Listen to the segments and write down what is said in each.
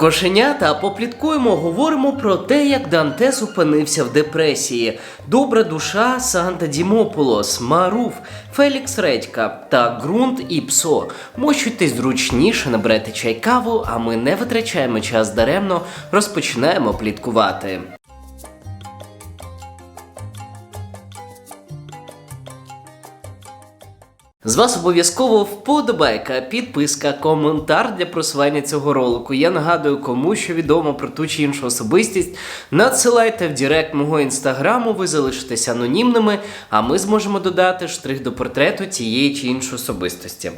Кошенята попліткуємо, говоримо про те, як Дантес опинився в депресії. Добра душа Санта Дімополос, Маруф, Фелікс Редька та Ґрунт і Псо. Мощуйтесь зручніше, наберете чай каву, а ми не витрачаємо час даремно, розпочинаємо пліткувати. З вас обов'язково вподобайка, підписка, коментар для просування цього ролику. Я нагадую, кому що відомо про ту чи іншу особистість. Надсилайте в Директ мого інстаграму, ви залишитесь анонімними, а ми зможемо додати штрих до портрету тієї чи іншої особистості.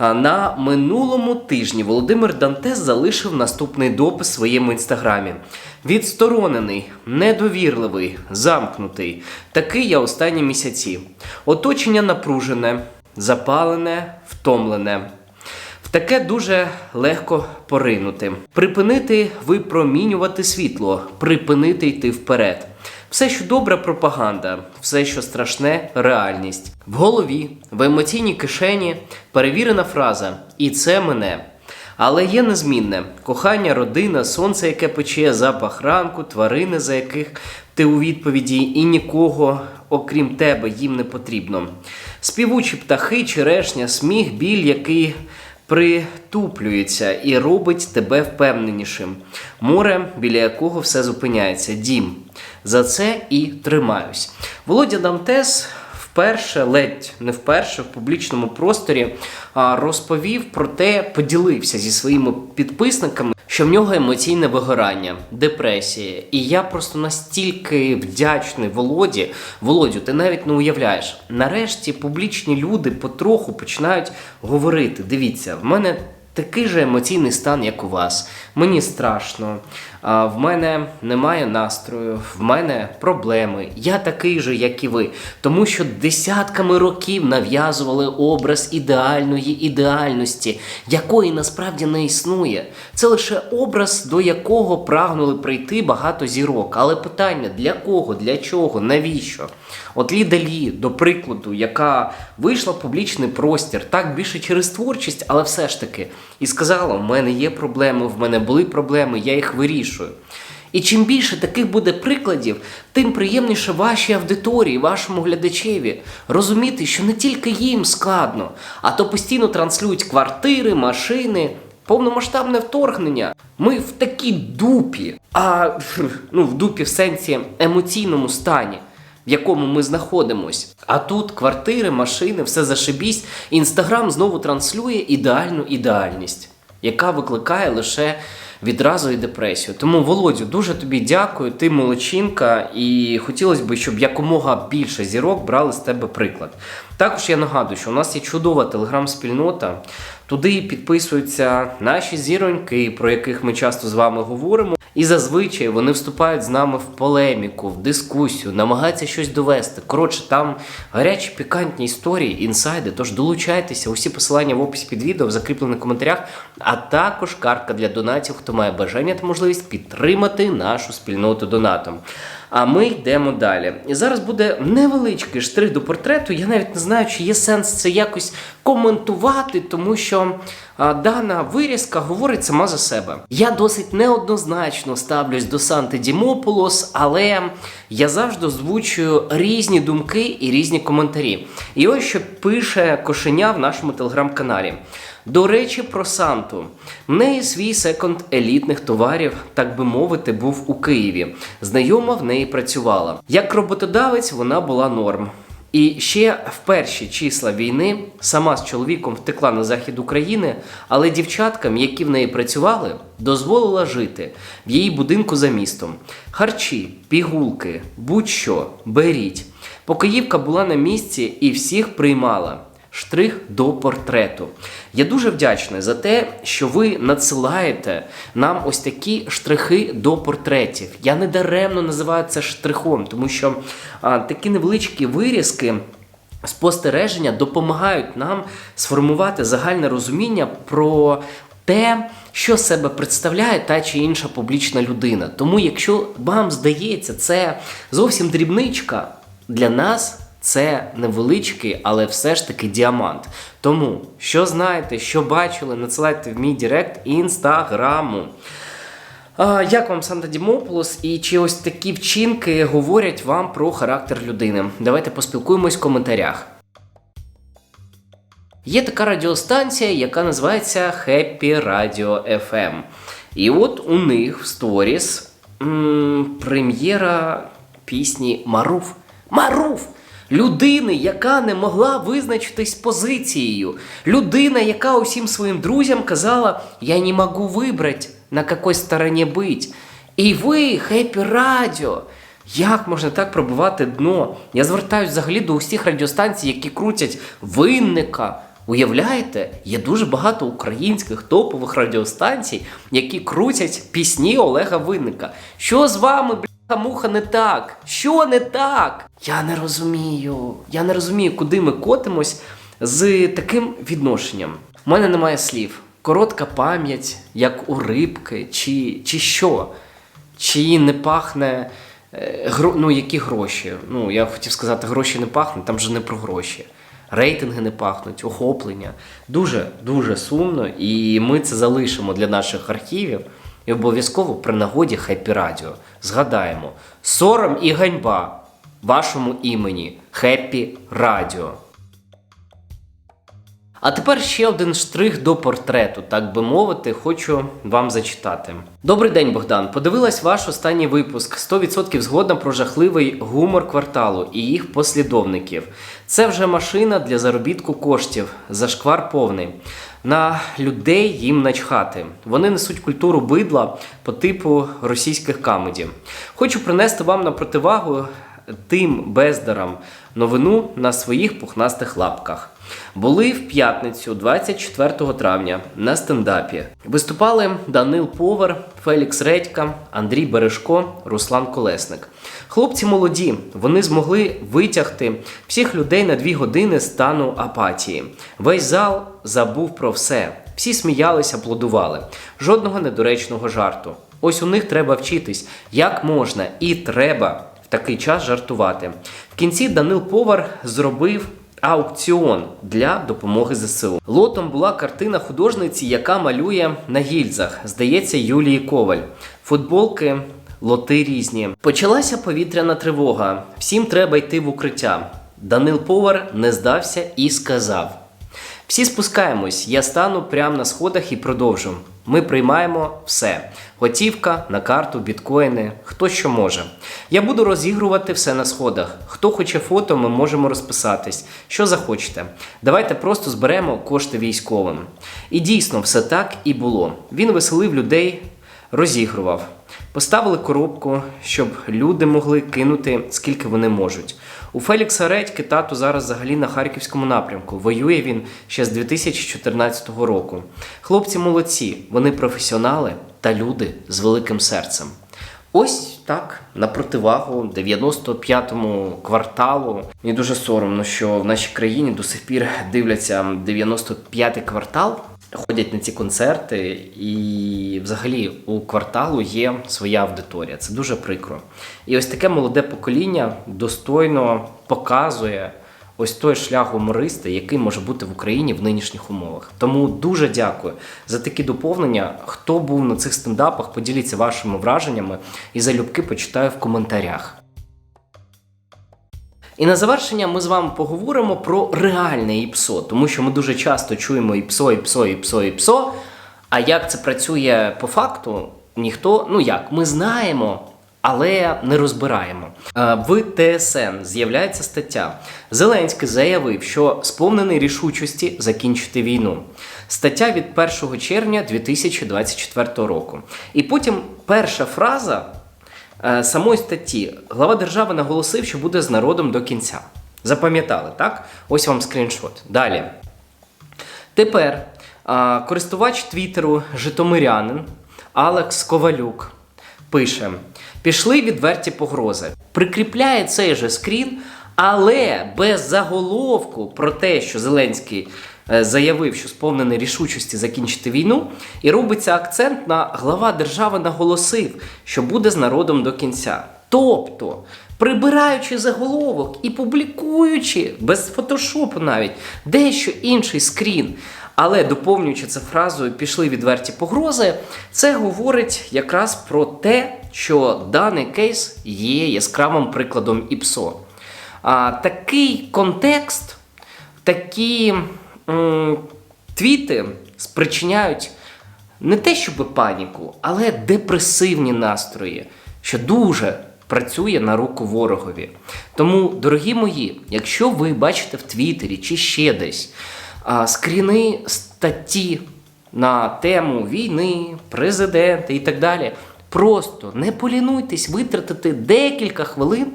На минулому тижні Володимир Дантес залишив наступний допис в своєму інстаграмі. Відсторонений, недовірливий, замкнутий. Такий я останні місяці. Оточення напружене, запалене, втомлене. В таке дуже легко поринути. Припинити випромінювати світло, припинити йти вперед. Все, що добре, пропаганда, все, що страшне реальність. В голові, в емоційній кишені перевірена фраза І це мене. Але є незмінне кохання, родина, сонце, яке пече, запах ранку, тварини, за яких ти у відповіді, і нікого, окрім тебе, їм не потрібно. Співучі птахи, черешня, сміх, біль, який притуплюється і робить тебе впевненішим. Море, біля якого все зупиняється, дім. За це і тримаюсь. Володя Дантес вперше, ледь не вперше в публічному просторі розповів про те, поділився зі своїми підписниками, що в нього емоційне вигорання, депресія. І я просто настільки вдячний Володі. Володю, ти навіть не уявляєш. Нарешті публічні люди потроху починають говорити: дивіться, в мене. Такий же емоційний стан, як у вас. Мені страшно, в мене немає настрою, в мене проблеми. Я такий же, як і ви. Тому що десятками років нав'язували образ ідеальної ідеальності, якої насправді не існує. Це лише образ, до якого прагнули прийти багато зірок. Але питання для кого, для чого, навіщо? От Ліда Лі, до прикладу, яка вийшла в публічний простір, так більше через творчість, але все ж таки, і сказала: в мене є проблеми, в мене були проблеми, я їх вирішую. І чим більше таких буде прикладів, тим приємніше вашій аудиторії, вашому глядачеві розуміти, що не тільки їм складно, а то постійно транслюють квартири, машини, повномасштабне вторгнення. Ми в такій дупі, а ну в дупі в сенсі емоційному стані в якому ми знаходимось. А тут квартири, машини, все зашибісь. Інстаграм знову транслює ідеальну ідеальність, яка викликає лише відразу і депресію. Тому, Володю, дуже тобі дякую. Ти молодчинка, і хотілося б, щоб якомога більше зірок брали з тебе приклад. Також я нагадую, що у нас є чудова телеграм-спільнота. Туди підписуються наші зіроньки, про яких ми часто з вами говоримо. І зазвичай вони вступають з нами в полеміку, в дискусію, намагаються щось довести. Коротше, там гарячі пікантні історії, інсайди. Тож долучайтеся, усі посилання в описі під відео, в закріплених коментарях, а також картка для донатів, хто має бажання та можливість підтримати нашу спільноту донатом. А ми йдемо далі. І зараз буде невеличкий штрих до портрету. Я навіть не знаю, чи є сенс це якось коментувати, тому що а, дана вирізка говорить сама за себе. Я досить неоднозначно ставлюсь до Санти Дімополос, але я завжди озвучую різні думки і різні коментарі. І ось що пише кошеня в нашому телеграм-каналі. До речі, про Санту. В неї свій секонд елітних товарів, так би мовити, був у Києві. Знайома в неї працювала. Як роботодавець вона була норм. І ще в перші числа війни сама з чоловіком втекла на захід України, але дівчаткам, які в неї працювали, дозволила жити в її будинку за містом. Харчі, пігулки, будь-що, беріть. Покоївка була на місці і всіх приймала. Штрих до портрету. Я дуже вдячний за те, що ви надсилаєте нам ось такі штрихи до портретів. Я не даремно називаю це штрихом, тому що а, такі невеличкі вирізки. Спостереження допомагають нам сформувати загальне розуміння про те, що себе представляє та чи інша публічна людина. Тому, якщо вам здається, це зовсім дрібничка для нас. Це невеличкий, але все ж таки діамант. Тому, що знаєте, що бачили, надсилайте в мій директ інстаграму. Як вам Санта Дімополос і чи ось такі вчинки говорять вам про характер людини? Давайте поспілкуємось в коментарях. Є така радіостанція, яка називається Happy Radio FM. І от у них в сторіс прем'єра пісні Маруф. Маруф! Людини, яка не могла визначитись позицією. Людина, яка усім своїм друзям казала: Я не можу вибрати, на якій стороні бути. І ви, Хеппі Радіо, як можна так пробивати дно? Я звертаюся взагалі до усіх радіостанцій, які крутять винника. Уявляєте, є дуже багато українських топових радіостанцій, які крутять пісні Олега Винника. Що з вами, муха, не так? Що не так? Я не розумію. Я не розумію, куди ми котимось з таким відношенням. У мене немає слів. Коротка пам'ять, як у рибки, чи, чи що? Чи не пахне. е, Гро... Ну, які гроші? Ну, я хотів сказати, гроші не пахнуть, там же не про гроші. Рейтинги не пахнуть, охоплення. Дуже дуже сумно, і ми це залишимо для наших архівів. І обов'язково при нагоді Хеппі Радіо згадаємо сором і ганьба вашому імені Хеппі Радіо. А тепер ще один штрих до портрету, так би мовити, хочу вам зачитати. Добрий день, Богдан. Подивилась ваш останній випуск. 100% згодна про жахливий гумор кварталу і їх послідовників. Це вже машина для заробітку коштів. Зашквар повний. На людей їм начхати. Вони несуть культуру бидла по типу російських камедів. Хочу принести вам на противагу тим бездарам новину на своїх пухнастих лапках. Були в п'ятницю, 24 травня, на стендапі. Виступали Данил Повар, Фелікс Редька, Андрій Бережко, Руслан Колесник. Хлопці молоді, вони змогли витягти всіх людей на дві години стану апатії. Весь зал забув про все. Всі сміялися, аплодували. Жодного недоречного жарту. Ось у них треба вчитись, як можна і треба такий час жартувати. В кінці Данил Повар зробив аукціон для допомоги ЗСУ. Лотом була картина художниці, яка малює на гільзах, здається, Юлії Коваль. Футболки, лоти різні. Почалася повітряна тривога. Всім треба йти в укриття. Данил Повар не здався і сказав: всі спускаємось, я стану прямо на сходах і продовжу. Ми приймаємо все: готівка, на карту, біткоїни, хто що може. Я буду розігрувати все на сходах. Хто хоче фото, ми можемо розписатись. Що захочете. Давайте просто зберемо кошти військовим. І дійсно, все так і було. Він веселив людей, розігрував. Поставили коробку, щоб люди могли кинути скільки вони можуть. У Фелікса Редьки тато зараз взагалі на харківському напрямку. Воює він ще з 2014 року. Хлопці молодці, вони професіонали та люди з великим серцем. Ось так, на противагу 95-му кварталу. Мені дуже соромно, що в нашій країні до сих пір дивляться 95-й квартал, ходять на ці концерти, і взагалі у кварталу є своя аудиторія. Це дуже прикро. І ось таке молоде покоління достойно показує. Ось той шлях гумориста, який може бути в Україні в нинішніх умовах. Тому дуже дякую за такі доповнення. Хто був на цих стендапах, поділіться вашими враженнями і залюбки почитаю в коментарях. І на завершення ми з вами поговоримо про реальне ІПСО, тому що ми дуже часто чуємо ІПСО, ІПСО, ІПСО, ІПСО. А як це працює по факту, ніхто, ну як, ми знаємо, але не розбираємо. В ТСН з'являється стаття. Зеленський заявив, що сповнений рішучості закінчити війну. Стаття від 1 червня 2024 року. І потім перша фраза самої статті. Глава держави наголосив, що буде з народом до кінця. Запам'ятали, так? Ось вам скріншот. Далі. Тепер користувач Твіттеру Житомирянин Алекс Ковалюк пише: пішли відверті погрози. Прикріпляє цей же скрін, але без заголовку про те, що Зеленський е, заявив, що сповнений рішучості закінчити війну, і робиться акцент на глава держави наголосив, що буде з народом до кінця. Тобто прибираючи заголовок і публікуючи без фотошопу навіть дещо інший скрін. Але доповнюючи це фразою пішли відверті погрози, це говорить якраз про те, що даний кейс є яскравим прикладом ІПСО. А, такий контекст, такі твіти спричиняють не те, щоб паніку, але депресивні настрої, що дуже працює на руку ворогові. Тому, дорогі мої, якщо ви бачите в Твіттері чи ще десь скріни статті на тему війни, президента і так далі, просто не полінуйтесь витратити декілька хвилин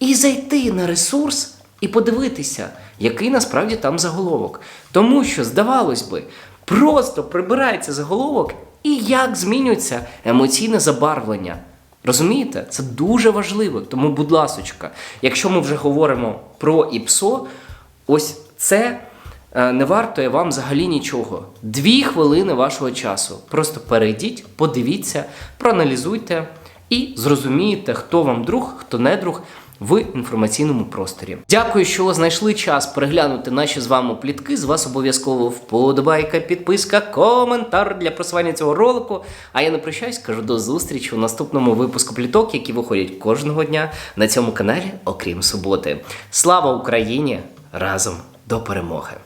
і зайти на ресурс і подивитися, який насправді там заголовок. Тому що, здавалось би, просто прибирається заголовок і як змінюється емоційне забарвлення. Розумієте? Це дуже важливо. Тому, будь ласочка, якщо ми вже говоримо про ІПСО, ось це е, не вартує вам взагалі нічого. Дві хвилини вашого часу. Просто перейдіть, подивіться, проаналізуйте і зрозумієте, хто вам друг, хто не друг в інформаційному просторі. Дякую, що знайшли час переглянути наші з вами плітки. З вас обов'язково вподобайка, підписка, коментар для просування цього ролику. А я не прощаюсь, кажу до зустрічі у наступному випуску пліток, які виходять кожного дня на цьому каналі, окрім суботи. Слава Україні! Разом до перемоги!